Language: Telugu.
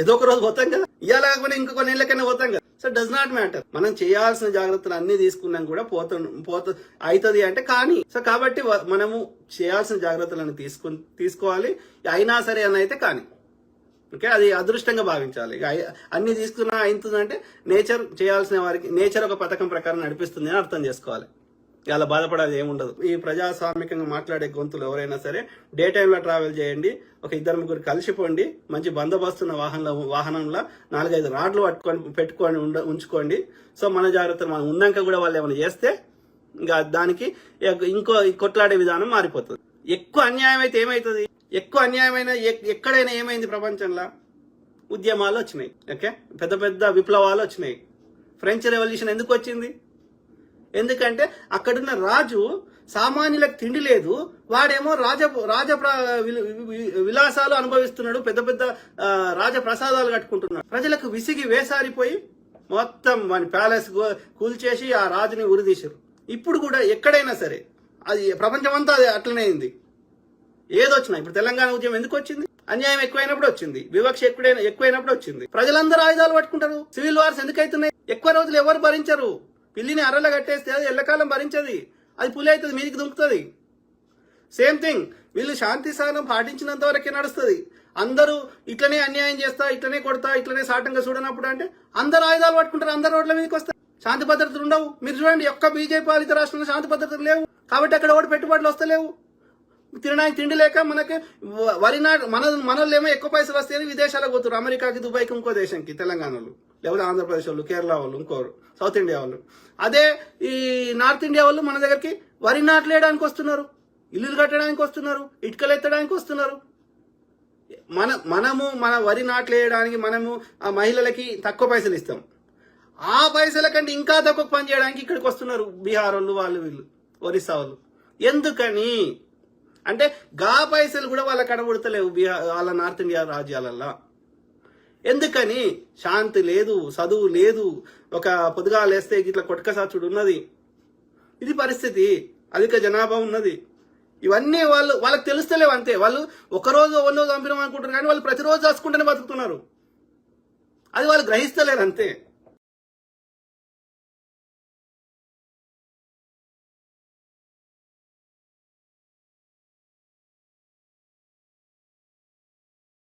ఏదో ఒక రోజు పోతాం కదా. ఇవాళ ఇంకొక ఇంకో పోతాం కదా. సో డస్ నాట్ మ్యాటర్ మనం చేయాల్సిన జాగ్రత్తలు అన్ని తీసుకున్నాం కూడా పోతు పోత అవుతుంది అంటే కానీ. సో కాబట్టి మనము చేయాల్సిన జాగ్రత్తలను తీసుకు తీసుకోవాలి. అయినా సరే అని అయితే కానీ. ఓకే అది అదృష్టంగా భావించాలి. ఇక అన్ని తీసుకున్నా అవుతుందంటే నేచర్ చేయాల్సిన వారికి నేచర్ ఒక పథకం ప్రకారం నడిపిస్తుంది అని అర్థం చేసుకోవాలి. ఇలా బాధపడాలి ఏముండదు. ఈ ప్రజాస్వామికంగా మాట్లాడే గొంతులు ఎవరైనా సరే డే టైంలో ట్రావెల్ చేయండి ఒక ఇద్దరు ముగ్గురు కలిసిపోండి మంచి బందోబస్తున్న వాహనంలో వాహనంలో నాలుగైదు రాడ్లు పట్టుకొని పెట్టుకొని ఉండ ఉంచుకోండి. సో మన జాగ్రత్తలు మనం ఉన్నాక కూడా వాళ్ళు ఏమైనా చేస్తే ఇంకా దానికి ఇంకో కొట్లాడే విధానం మారిపోతుంది. ఎక్కువ అన్యాయం అయితే ఏమవుతుంది ఎక్కువ అన్యాయమైన ఎక్- ఎక్కడైనా ఏమైంది ప్రపంచంలో? ఉద్యమాలు వచ్చినాయి ఓకే? పెద్ద పెద్ద విప్లవాలు వచ్చినాయి. ఫ్రెంచ్ రెవల్యూషన్ ఎందుకు వచ్చింది? ఎందుకంటే అక్కడున్న రాజు సామాన్యులకు తిండి లేదు. వాడేమో రాజ రాజ వి- విలాసాలు అనుభవిస్తున్నాడు. పెద్ద పెద్ద రాజ ప్రసాదాలు కట్టుకుంటున్నాడు. ప్రజలకు విసిగి వేసారిపోయి మొత్తం వాని ప్యాలెస్ కూల్చేసి ఆ రాజుని ఉరిదీశారు ఇప్పుడు కూడా ఎక్కడైనా సరే అది ప్రపంచమంతా అది అట్లనే అయింది. ఏదొచ్చినా ఇప్పుడు తెలంగాణ ఉద్యమం ఎందుకు వచ్చింది? అన్యాయం ఎక్కువైనప్పుడు వచ్చింది. వివక్ష ఎక్కువైన ఎక్కువైనప్పుడు వచ్చింది. ప్రజలందరూ ఆయుధాలు పట్టుకుంటారు. సివిల్ వార్స్ ఎందుకైతున్నాయి? ఎక్కువ రోజులు ఎవరు భరించరు? పిల్లిని అర్రల కట్టేస్తే అది ఎల్లకాలం భరించది. అది పులి అవుతుంది మీదికి దుంకుతుంది. సేమ్ థింగ్ వీళ్ళు శాంతి సహనం పాటించినంత వరకే నడుస్తుంది. అందరూ ఇట్లనే అన్యాయం చేస్తా ఇట్లనే కొడతా ఇట్లనే సాటంగా చూడనప్పుడు అంటే అందరు ఆయుధాలు పట్టుకుంటారు అందరు రోడ్ల మీదకి వస్తారు. శాంతి భద్రతలు ఉండవు. మీరు చూడండి ఒక్క బీజేపీ పాలిత రాష్ట్రంలో శాంతి భద్రతలు లేవు. కాబట్టి అక్కడ ఓటు పెట్టుబడులు వస్తలేవు. తినడానికి తిండి లేక మనకి వరి నాడు మన మనల్ని ఏమో ఎక్కువ పైసలు వస్తాయని విదేశాలకు పోతున్నారు. అమెరికాకి దుబాయ్కి ఇంకో దేశంకి తెలంగాణలో. లేకపోతే ఆంధ్రప్రదేశ్ వాళ్ళు కేరళ వాళ్ళు ఇంకోరు సౌత్ ఇండియా వాళ్ళు. అదే ఈ నార్త్ ఇండియా వాళ్ళు మన దగ్గరికి వరి నాట్లు వేయడానికి వస్తున్నారు ఇల్లులు కట్టడానికి వస్తున్నారు ఇటుకలు ఎత్తడానికి వస్తున్నారు. మన మనము మన వరి నాట్లు వేయడానికి మనము ఆ మహిళలకి తక్కువ పైసలు ఇస్తాం. ఆ పైసల కంటే ఇంకా తక్కువ పని చేయడానికి ఇక్కడికి వస్తున్నారు బీహార్ వాళ్ళు వాళ్ళు వీళ్ళు ఒరిస్సా వాళ్ళు. ఎందుకని? అంటే గా పైసలు కూడా వాళ్ళకి కనబడతలేవు బీహార్ వాళ్ళ నార్త్ ఇండియా రాజ్యాలల్లో. ఎందుకని? శాంతి లేదు చదువు లేదు ఒక పొదుగా లేస్తే ఇట్లా కొట్టుకసాచుడు ఉన్నది. ఇది పరిస్థితి. అధిక జనాభా ఉన్నది. ఇవన్నీ వాళ్ళు వాళ్ళకి తెలుస్తలేవు అంతే. వాళ్ళు ఒకరోజు ఒన్నో చంపినాం అనుకుంటున్నారు కానీ వాళ్ళు ప్రతిరోజు దాచుకుంటూనే బతుకుతున్నారు. అది వాళ్ళు గ్రహిస్తలేరు అంతే.